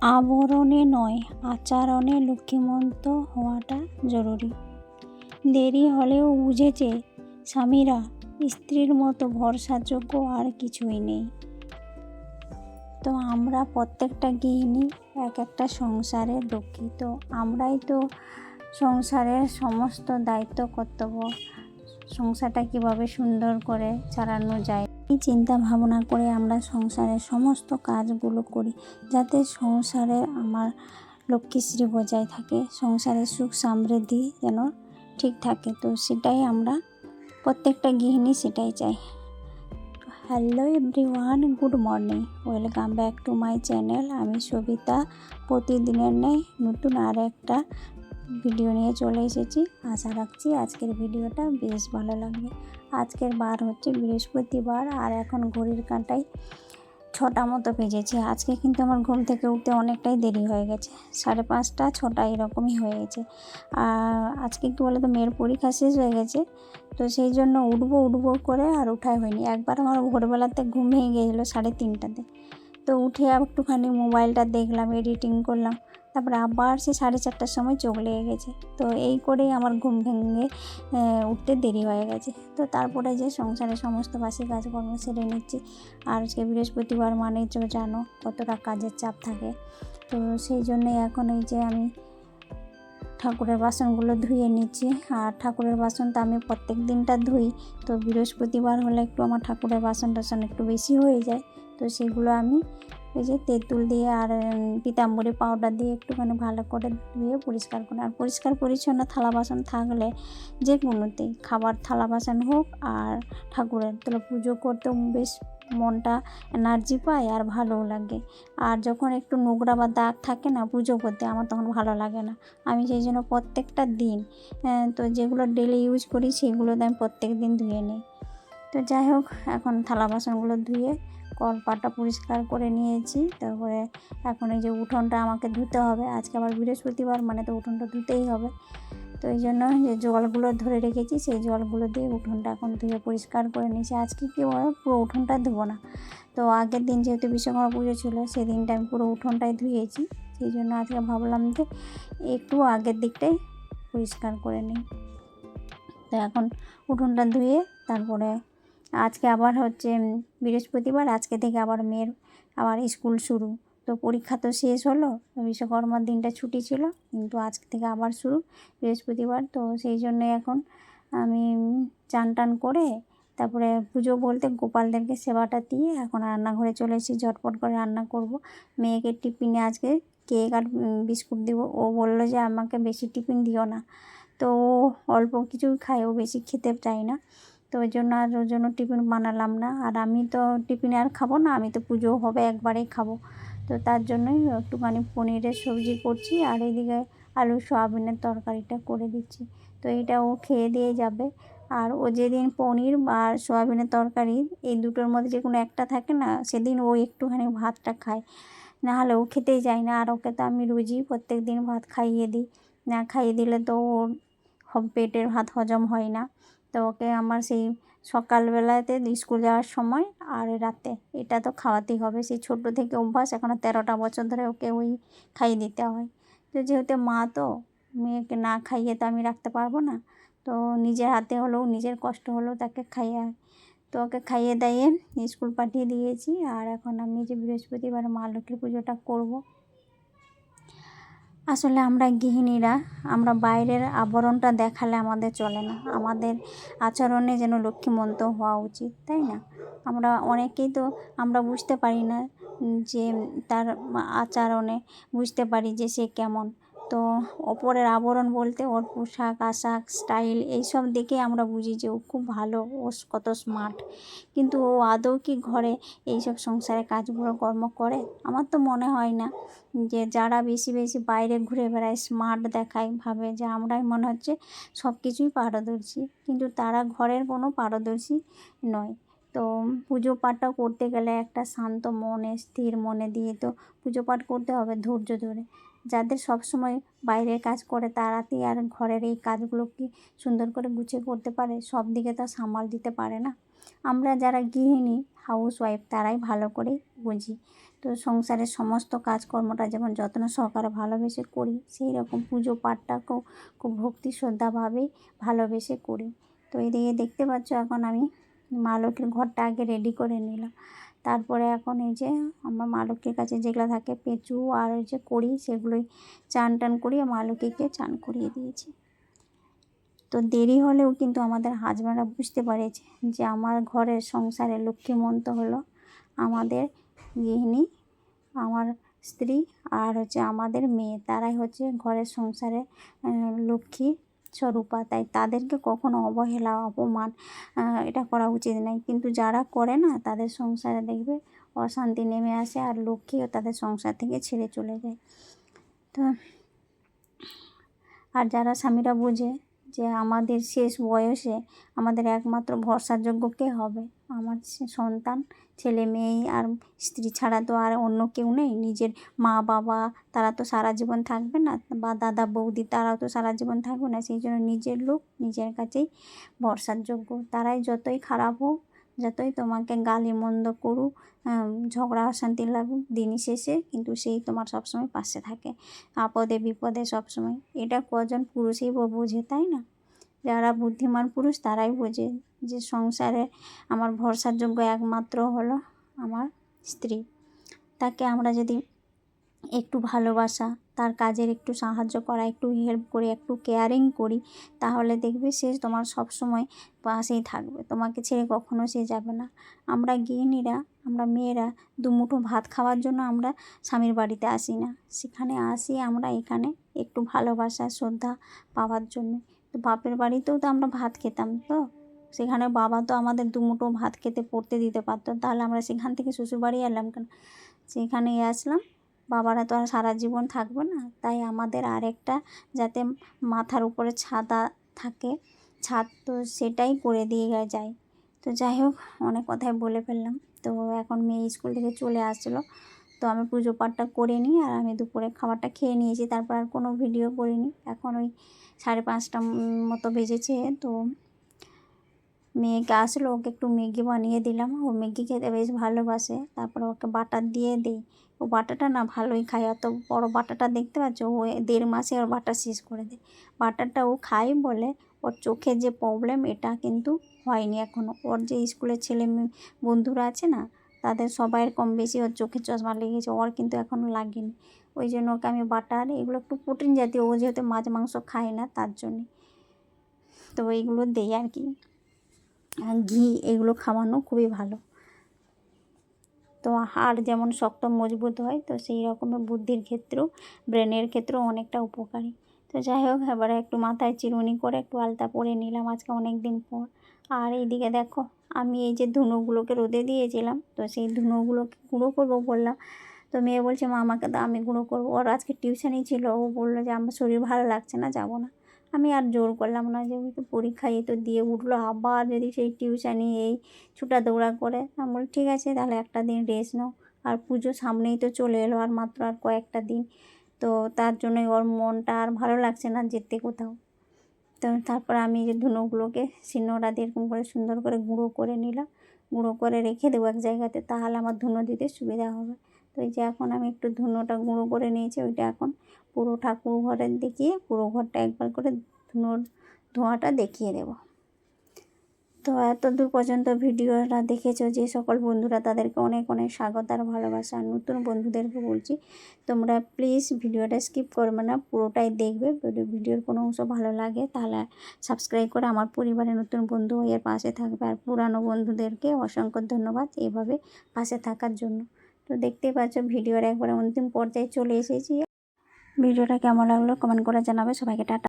আবরণে নয়, আচরণে লক্ষ্মীমন্ত হওয়াটা জরুরি। দেরি হলেও বুঝেছে স্বামীরা স্ত্রীর মতো ভরসাযোগ্য আর কিছুই নেই। তো আমরা প্রত্যেকটা গৃহিণী এক একটা সংসারের লক্ষ্মী তো আমরাই তো সংসারের সমস্ত দায়িত্ব কর্তব্য। সংসারটা কীভাবে সুন্দর করে চালানো যায়। চিন্তা ভাবনা করে আমরা সংসারের সমস্ত কাজগুলো করি, যাতে সংসারে আমার লক্ষ্মীশ্রী বজায় থাকে সংসারের সুখ সমৃদ্ধি যেন ঠিক থাকে। তো সেটাই আমরা প্রত্যেকটা গৃহিণী সেটাই চাই hello everyone good morning welcome back to my channel আমি সবিতা, প্রতিদিনের নেই নতুন আর একটা ভিডিও নিয়ে চলে এসেছি। আশা রাখছি আজকের ভিডিওটা বেশ ভালো লাগবে। আজকের বার হচ্ছে বৃহস্পতিবার আর এখন ঘড়ির কাঁটায় ছটা মতো বেজেছে। আজকে কিন্তু আমার ঘুম থেকে উঠতে অনেকটাই দেরি হয়ে গেছে। সাড়ে পাঁচটা, ছটা এরকমই হয়ে গেছে আর আজকে কী বলে তো মেয়ের পরীক্ষা শেষ হয়ে গেছে, তো সেই জন্য উঠবো উঠবো করে আর উঠাই হয়নি। একবার আমার ভোরবেলাতে ঘুম ভেঙে গিয়েছিল সাড়ে তিনটাতে। তো উঠে একটুখানি মোবাইলটা দেখলাম এডিটিং করলাম। তারপরে আবার সে সাড়ে চারটার সময় চোখ লেগে গেছে। তো এই করেই আমার ঘুম ভেঙে উঠতে দেরি হয়ে গেছে। তো তারপরে যে সংসারের সমস্ত বাসি কাজকর্ম সেরে নিচ্ছি। আর আজকে বৃহস্পতিবার মানে তো জানো কতটা কাজের চাপ থাকে। তো সেই জন্যই এখন এই যে আমি ঠাকুরের বাসনগুলো ধুয়ে নিচ্ছি। আর ঠাকুরের বাসন তো আমি প্রত্যেক দিনটা ধুই। তো বৃহস্পতিবার হলে একটু আমার ঠাকুরের বাসন টাসন একটু বেশি হয়ে যায়। তো সেগুলো আমি ওই যে তেঁতুল দিয়ে আর পিতাম্বরী পাউডার দিয়ে একটুখানি ভালো করে ধুয়ে পরিষ্কার করে, আর পরিষ্কার পরিচ্ছন্ন থালা বাসন থাকলে যে কোনোতেই খাবার থালা বাসন হোক আর ঠাকুরের তাহলে পুজো করতেও বেশ মনটা এনার্জি পায় আর ভালোও লাগে। আর যখন একটু নোংরা বা দাগ থাকে না পুজো করতে আমার তখন ভালো লাগে না। আমি সেই জন্য প্রত্যেকটা দিন তো যেগুলো ডেলি ইউজ করি সেগুলো আমি প্রত্যেক দিন ধুয়ে নিই। তো যাই হোক, এখন থালা বাসনগুলো ধুয়ে কলপাটা পরিষ্কার করে নিয়েছি। তারপরে এখন এই যে উঠোনটা আমাকে ধুতে হবে। আজকে আবার বৃহস্পতিবার মানে তো উঠোনটা ধুতেই হবে। তো এই জন্য যে জলগুলো ধরে রেখেছি, সেই জলগুলো দিয়ে উঠোনটা এখন ধুয়ে পরিষ্কার করে নিয়েছি। আজকে কি বলো, পুরো উঠোনটা ধুবো না। তো আগের দিন যেহেতু বিশ্বকর্মা পুজো ছিল সেই দিনটা আমি পুরো উঠোনটাই ধুয়েছি। সেই জন্য আজকে ভাবলাম যে একটু আগের দিকটাই পরিষ্কার করে নিই। তো এখন উঠোনটা ধুয়ে তারপরে আজকে আবার হচ্ছে বৃহস্পতিবার, আজকে থেকে আবার মেয়ের, আবার স্কুল শুরু। তো পরীক্ষা তো শেষ হলো, বিশ্বকর্মার দিনটা ছুটি ছিল, কিন্তু আজকে থেকে আবার শুরু, বৃহস্পতিবার। তো সেই জন্য এখন আমি চান টান করে, তারপরে পুজো বলতে গোপালদেরকে সেবাটা দিয়ে এখন রান্নাঘরে চলে এসেছি, ঝটপট করে রান্না করব। মেয়েকে টিফিনে আজকে কেক আর বিস্কুট দিব। ও বলল যে, আমাকে বেশি টিফিন দিও না। তো অল্প কিছুই খায়, ও বেশি খেতে চায় না। তো ওই জন্য আর ওই জন্য টিফিন বানালাম না। আর আমি তো টিফিনে আর খাব না, আমি তো পুজো হবে, একবারেই খাব। তো তার জন্যই একটুখানি পনিরের সবজি করছি আর এইদিকে আলু সয়াবিনের তরকারিটা করে দিচ্ছি। তো এটা ও খেয়ে দিয়ে যাবে। আর ও যেদিন পনির আর সয়াবিনের তরকারি, এই দুটোর মধ্যে যে কোনো একটা থাকে না, সেদিন ও একটুখানি ভাতটা খায়। নাহলে ও খেতেই যায় না, আর ওকে তো আমি রুজি প্রত্যেক দিন ভাত খাইয়ে দিই। না খাইয়ে দিলে তো ওর পেটের ভাত হজম হয় না। তো ওকে আমার সেই সকালবেলাতে স্কুল যাওয়ার সময় আর রাতে। এটা তো খাওয়াতেই হবে। সেই ছোটো থেকে অভ্যাস এখনও তেরোটা বছর ধরে ওকে ওই খাইয়ে দিতে হয়। তো যেহেতু মা তো, মেয়েকে না খাইয়ে তো আমি রাখতে পারব না। তো নিজের হাতে হলেও, নিজের কষ্ট হলেও তাকে খাইয়ে তো ওকে খাইয়ে দাইয়ে স্কুল পাঠিয়ে দিয়েছি। আর এখন আমি যে বৃহস্পতিবার মা লক্ষ্মীর পুজোটা করব আসলে আমরা গৃহিণীরা, আমরা বাইরের আবরণটা দেখালে আমাদের চলে না। আমাদের আচরণে যেন লক্ষ্মীমন্ত হওয়া উচিত, তাই না? আমরা অনেকেই তো আমরা বুঝতে পারি না যে তার আচরণে বুঝতে পারি যে সে কেমন। তো ওপরের আবরণ বলতে ওর পোশাক, আশাক, স্টাইল এইসব দেখে আমরা বুঝি যে ও খুব ভালো, ও কত স্মার্ট কিন্তু ও আদৌ কি ঘরে এইসব সংসারে কাজগুলো, কর্ম করে? আমার তো মনে হয় না যে যারা বেশি বেশি বাইরে ঘুরে বেড়ায় স্মার্ট দেখায়, ভাবে যে আমরাই মনে হচ্ছে সব কিছুই পারদর্শী। কিন্তু তারা ঘরের কোনো পারদর্শী নয়। তো পুজো পাঠটা করতে গেলে একটা শান্ত মনে, স্থির মনে দিয়ে তো পুজো পাঠ করতে হবে ধৈর্য ধরে। যাদের সব সময় বাইরের কাজ করে তারা কি আর ঘরের এই কাজগুলো কি সুন্দর করে গুছিয়ে করতে পারে? সব দিকে তো সামাল দিতে পারে না। আমরা যারা গৃহিণী হাউস ওয়াইফ তারাই ভালো করেই বুঝি। তো সংসারের সমস্ত কাজকর্মটা যেমন যত্ন সহকারে ভালোবেসে করি, সেই রকম পুজো পাঠটাকেও খুব ভক্তি শ্রদ্ধাভাবেই ভালোবেসে করি। তো এদিকে দেখতে পাচ্ছ এখন আমি মা ঘরটা আগে রেডি করে নিলাম। তারপরে এখন এই যে আমার মা লক্ষ্মীর কাছে যেগুলো থাকে পেঁচু আর ওই যে করি সেগুলোই চান টান করিয়ে মা লক্ষ্মীকে চান করিয়ে দিয়েছি। তো দেরি হলেও কিন্তু আমাদের হাজব্যান্ডরা বুঝতে পেরেছে যে আমার ঘরের সংসারে লক্ষ্মীমন্ত হলো আমাদের গৃহিণী, আমার স্ত্রী আর হচ্ছে আমাদের মেয়ে। তারাই হচ্ছে ঘরের সংসারে লক্ষ্মী। স্বরূপা, তাই তাদেরকে কখনো অবহেলা, অপমান এটা করা উচিত নয় কিন্তু যারা করে না, তাদের সংসারে দেখবে অশান্তি নেমে আসে আর লক্ষ্মীও তাদের সংসার থেকে ছেড়ে চলে যায়। তো আর যারা স্বামীরা বোঝে যে আমাদের শেষ বয়সে আমাদের একমাত্র ভরসাযোগ্য কে হবে? আমার সন্তান ছেলে মেয়ে আর স্ত্রী ছাড়া তো আর অন্য কেউ নেই। নিজের মা, বাবা, তারা তো সারা জীবন থাকবে না বা দাদা, বৌদি তারাও তো সারা জীবন থাকবে না। সেই জন্য নিজের লোক নিজের কাছেই ভরসার যোগ্য। তারাই যতই খারাপ হোক, যতই তোমাকে গালি মন্দ করুক ঝগড়া অশান্তি লাগুক, দিনই শেষে কিন্তু সেই তোমার সবসময় পাশে থাকে। আপদে বিপদে সবসময়। এটা কজন পুরুষই বোঝে, তাই না? যারা বুদ্ধিমান পুরুষ, তারাই বোঝে যে সংসারে আমার ভরসার যোগ্য একমাত্র হলো আমার স্ত্রী। তাকে আমরা যদি একটু ভালোবাসা, তার কাজের একটু সাহায্য করা, একটু হেল্প করি, একটু কেয়ারিং করি, তাহলে দেখবে সে তোমার সব সময় পাশেই থাকবে। তোমাকে ছেড়ে কখনো সে যাবে না। আমরা গৃহিণীরা, আমরা মেয়েরা দুমুঠো ভাত খাওয়ার জন্য আমরা স্বামীর বাড়িতে আসি না। সেখানে আসি আমরা এখানে একটু ভালোবাসা, শ্রদ্ধা পাওয়ার জন্য। তো বাপের বাড়িতেও তো আমরা ভাত খেতাম তো। সেখানে বাবা তো আমাদের দুমুঠো ভাত খেতে পড়তে দিতে পারতো। তাহলে আমরা সেখান থেকে শ্বশুরবাড়ি এলাম কেন? সেখানে আসলাম। বাবারা তো আর সারা জীবন থাকবে না। তাই আমাদের আরেকটা যাতে মাথার উপরে ছাদা থাকে, ছাদ তো সেটাই করে দিয়ে যায়। তো যাই হোক, অনেক কথাই বলে ফেললাম। তো এখন মেয়ে স্কুল থেকে চলে আসছিল। তো আমি পুজো পাঠটা করে নিই আর আমি দুপুরে খাবারটা খেয়ে নিয়েছি। তারপর আর কোনো ভিডিও করিনি। এখন ওই সাড়ে পাঁচটা মতো ভেজেছে তো মেয়েকে আসলো, ওকে একটু ম্যাগি বানিয়ে দিলাম। ও ম্যাগি খেতে বেশ ভালোবাসে। তারপরে ওকে বাটার দিয়ে দিই। ও বাটাটা না ভালোই খায়। অত বড় বাটাটা দেখতে পাচ্ছ? ও দেড় মাসে ওর বাটা শেষ করে দেয়। বাটারটা ও খায় বলে ওর চোখের যে প্রবলেম এটা কিন্তু হয়নি এখনও ওর যে স্কুলের ছেলে বন্ধুরা আছে না, তাদের সবাইয়ের কম বেশি ওর চোখের চশমা লেগেছে। ওর কিন্তু এখনও লাগেনি। ওই জন্য ওকে আমি বাটার, এগুলো একটু প্রোটিন জাতীয়, ও যেহেতু মাছ মাংস খায় না তার জন্যে। তো এইগুলো দেই আর কি। ঘি, এগুলো খাওয়ানো খুবই ভালো। তো হাড় যেমন শক্ত মজবুত হয়, তো সেই রকমের বুদ্ধির ক্ষেত্রেও, ব্রেনের ক্ষেত্রেও অনেকটা উপকারী। তো যাই হোক, এবারে একটু মাথায় চিরুনি করে একটু আলতা পরে নিলাম আজকে অনেক দিন পর। আর এইদিকে দেখো, আমি এই যে ধুনোগুলোকে রোদে দিয়েছিলাম, তো সেই ধুনোগুলোকে গুঁড়ো করব বললাম তো মেয়ে বলছে, মা, আমাকে তো আমি গুঁড়ো করব। ওর আজকে টিউশনই ছিল, ও বলল যে, আমার শরীর ভালো লাগছে না, যাব না। আমি আর জোর করলাম না যে তো পরীক্ষা এই তো দিয়ে উঠল, আবার যদি সেই টিউশানি এই ছুটা দৌড়া করে। আমি বলি ঠিক আছে, তাহলে একটা দিন রেস্ট নাও। আর পুজো সামনেই তো চলে এলো, আর মাত্র আর কয়েকটা দিন। তো তার জন্যই ওর মনটা আর ভালো লাগছে না যেতে কোথাও। তো তারপর আমি যে ধুনোগুলোকে শিলনোড়া দিয়ে এরকম করে সুন্দর করে গুঁড়ো করে নিলাম। গুঁড়ো করে রেখে দেবো এক জায়গাতে, তাহলে আমার ধুনো দিতে সুবিধা হবে। তো এই যে এখন আমি একটু ধুনোটা গুঁড়ো করে নিয়েছি, ওইটা এখন পুরো ঠাকুর ঘরের দেখিয়ে পুরো ঘরটা একবার করে ধুনোর ধোঁয়াটা দেখিয়ে দেব। তো এত দূর পর্যন্ত ভিডিওটা দেখেছ যে সকল বন্ধুরা, তাদেরকে অনেক অনেক স্বাগত আর ভালোবাসা। আর নতুন বন্ধুদেরকে বলছি, তোমরা প্লিজ ভিডিওটা স্কিপ করবে না, পুরোটাই দেখবে। ভিডিওর কোনো অংশ ভালো লাগে, তাহলে সাবস্ক্রাইব করে আমার পরিবারের নতুন বন্ধু হয়ে পাশে থাকবে। আর পুরানো বন্ধুদেরকে অসংখ্য ধন্যবাদ এভাবে পাশে থাকার জন্য। তো দেখতেই পাচ্ছ, ভিডিওর একবার অন্তিম পর্যায়ে চলে এসেছি। ভিডিওটা কেমন লাগল কমেন্ট করে জানাবে। সবাইকে টাটা।